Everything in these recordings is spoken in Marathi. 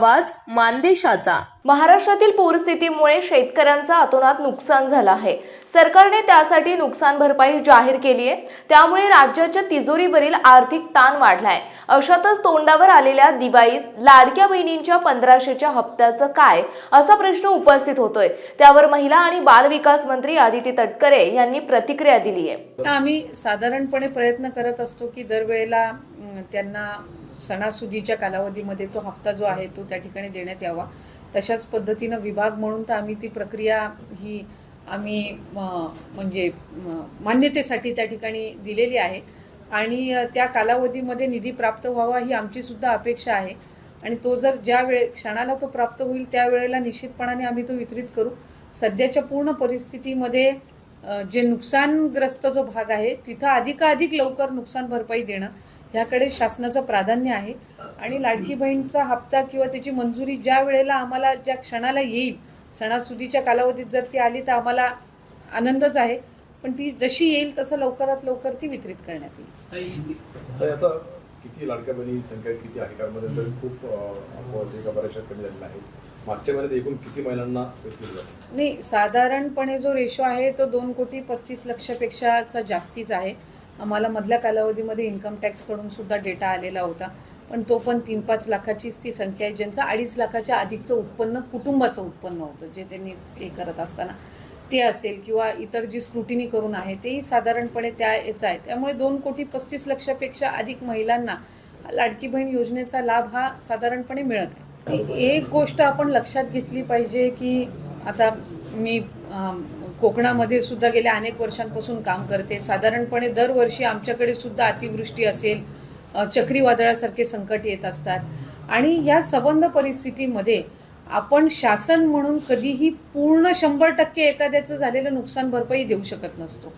आवाज मानदेशाचा. महाराष्ट्रातील पूरस्थितीमुळे शेतकऱ्यांचं अतोनात नुकसान झालं आहे. सरकारने त्यासाठी नुकसान भरपाई जाहीर केली आहे. त्यामुळे राज्याच्या तिजोरीवरील आर्थिक ताण वाढलाय. अशातच तोंडावर आलेल्या दिवाळीत लाडक्या बहिणींच्या पंधराशेच्या हप्त्याचं काय असा प्रश्न उपस्थित होतोय. त्यावर महिला आणि बालविकास मंत्री आदिती तटकरे यांनी प्रतिक्रिया दिली आहे. आम्ही साधारणपणे प्रयत्न करत असतो की दरवेळेला त्यांना सणासुदीच्या कालावधीमध्ये तो हप्ता जो आहे तो त्या ठिकाणी देण्यात यावा. तशाच पद्धतीनं विभाग म्हणून तर आम्ही ती प्रक्रिया ही आम्ही म्हणजे मान्यतेसाठी त्या ठिकाणी दिलेली आहे. आणि त्या कालावधीमध्ये निधी प्राप्त व्हावा ही आमचीसुद्धा अपेक्षा आहे. आणि तो जर ज्या वेळे क्षणाला तो प्राप्त होईल त्यावेळेला निश्चितपणाने आम्ही तो वितरित करू. सध्याच्या पूर्ण परिस्थितीमध्ये जे नुकसानग्रस्त जो भाग आहे तिथं अधिकाधिक लवकर नुकसान भरपाई देणं ह्याकडे शासनाचं प्राधान्य आहे. आणि लाडकी बहीणचा हप्ता किंवा त्याची मंजुरी ज्या वेळेला आम्हाला ज्या क्षणाला येईल सणासुदीच्या कालावधीत जर ती आली तर आम्हाला आनंदच आहे. पण ती जशी येईल तसं लवकरात लवकर ती वितरित करण्यात येईल. आता किती लाडक्या बहिणी संख्या किती आहे? कारण मध्ये तरी खूप बऱ्याचशा कमी झालेल्या आहेत मागच्या महिन्यात एकूण किती महिलांना नाही साधारणपणे जो रेशो आहे तो दोन कोटी पस्तीस लक्षापेक्षाचा जास्तीच आहे. आम्हाला मधल्या कालावधीमध्ये इन्कम टॅक्सकडून सुद्धा डेटा आलेला होता. पण तो पण तीन पाच लाखाचीच ती संख्या आहे ज्यांचं अडीच लाखाच्या अधिकचं उत्पन्न कुटुंबाचं उत्पन्न होतं जे त्यांनी हे करत असताना. ते असेल किंवा इतर जी स्क्रुटिनी करून आहे तेही साधारणपणे त्या याचं आहे. त्यामुळे दोन कोटी पस्तीस लक्षापेक्षा अधिक महिलांना लाडकी बहीण योजनेचा लाभ हा साधारणपणे मिळत आहे. एक गोष्ट आपण लक्षात घेतली पाहिजे की आता मी कोकणामध्ये सुद्धा गेल्या अनेक वर्षांपासून काम करते. साधारणपणे दरवर्षी आमच्याकडे सुद्धा अतिवृष्टी असेल चक्रीवादळासारखे संकट येत असतात. आणि या सबंध परिस्थितीमध्ये आपण शासन म्हणून कधीही पूर्ण शंभर टक्के एखाद्याचं झालेलं नुकसान भरपाई देऊ शकत नसतो.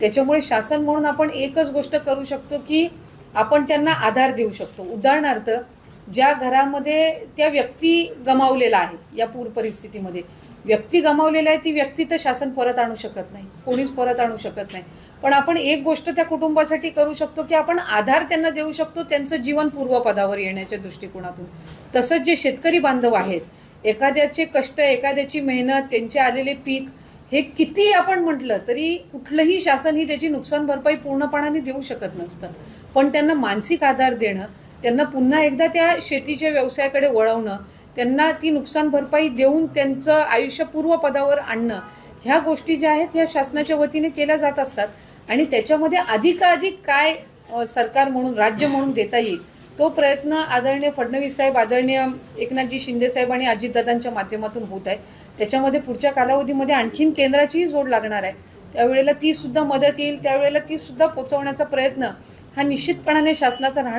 त्याच्यामुळे शासन म्हणून आपण एकच गोष्ट करू शकतो की आपण त्यांना आधार देऊ शकतो. उदाहरणार्थ ज्या घरामध्ये त्या व्यक्ती गमावलेला आहे या पूर परिस्थितीमध्ये व्यक्ती गमावलेली आहे ती व्यक्ती तर शासन परत आणू शकत नाही. कोणीच परत आणू शकत नाही. पण आपण एक गोष्ट त्या कुटुंबासाठी करू शकतो की आपण आधार त्यांना देऊ शकतो त्यांचं जीवन पूर्वपदावर येण्याच्या दृष्टिकोनातून. तसंच जे शेतकरी बांधव आहेत एखाद्याचे कष्ट एखाद्याची मेहनत त्यांचे आलेले पीक हे किती आपण म्हटलं तरी कुठलंही शासन ही त्याची नुकसान भरपाई पूर्णपणाने देऊ शकत नसतं. पण त्यांना मानसिक आधार देणं त्यांना पुन्हा एकदा त्या शेतीच्या व्यवसायाकडे वळवणं त्यांना ती नुकसान भरपाई देऊन त्यांचं आयुष्य पूर्वपदावर आणणं. ह्या गोष्टी ज्या आहेत ह्या शासनाच्या वतीने केल्या जात असतात आणि त्याच्यामध्ये अधिकाधिक काय सरकार म्हणून राज्य म्हणून देता येईल तो प्रयत्न आदरणीय फडणवीस साहेब आदरणीय एकनाथजी शिंदे साहेब आणि अजितदादांच्या माध्यमातून होत आहे. त्याच्यामध्ये पुढच्या कालावधीमध्ये आणखीन केंद्राचीही जोड लागणार आहे. त्यावेळेला ती सुद्धा मदत येईल त्यावेळेला ती सुद्धा पोचवण्याचा प्रयत्न हा निश्चितपणाने शासनाचा राहणार